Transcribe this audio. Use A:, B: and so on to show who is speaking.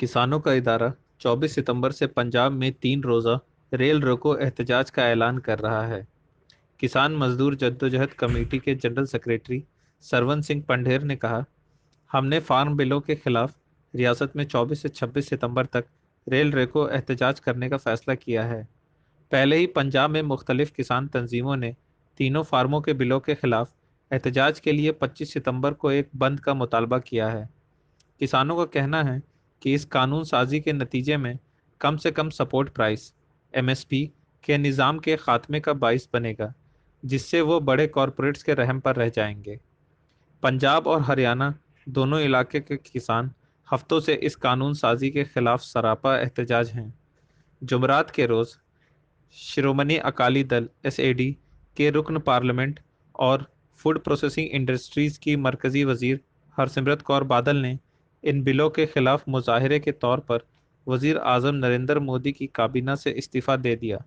A: किसानों का इदारा 24 सितंबर से पंजाब में तीन रोज़ा रेल रोको एहतजाज का ऐलान कर रहा है। किसान मजदूर जद्दोजहद कमेटी के जनरल सेक्रेटरी सरवन सिंह पंडेर ने कहा, हमने फार्म बिलों के खिलाफ रियासत में 24 से 26 सितंबर तक रेल रेको एहतजाज करने का फैसला किया है। पहले ही पंजाब में मुख्तलिफ़ किसान तंजीमों ने तीनों फार्मों के बिलों के खिलाफ एहतजाज के लिए 25 सितंबर को एक बंद का मुतालबा किया है। किसानों का कहना है कि इस कानून साजी के नतीजे में कम से कम सपोर्ट प्राइस एमएसपी के निज़ाम के खात्मे का बाइस बनेगा, जिससे वो बड़े कॉरपोरेट्स के रहम पर रह जाएँगे। पंजाब और हरियाणा दोनों इलाके के किसान हफ्तों से इस कानून साजी के खिलाफ सरापा एहतजाज हैं। जुमरात के रोज़ शिरोमणि अकाली दल एसएडी के रुकन पार्लियामेंट और फ़ूड प्रोसेसिंग इंडस्ट्रीज़ की मरकज़ी वज़ीर हरसिमरत कौर बादल ने इन बिलों के खिलाफ मुजाहरे के तौर पर वज़ीर आज़म नरेंद्र मोदी की काबीना से इस्तीफ़ा दे दिया।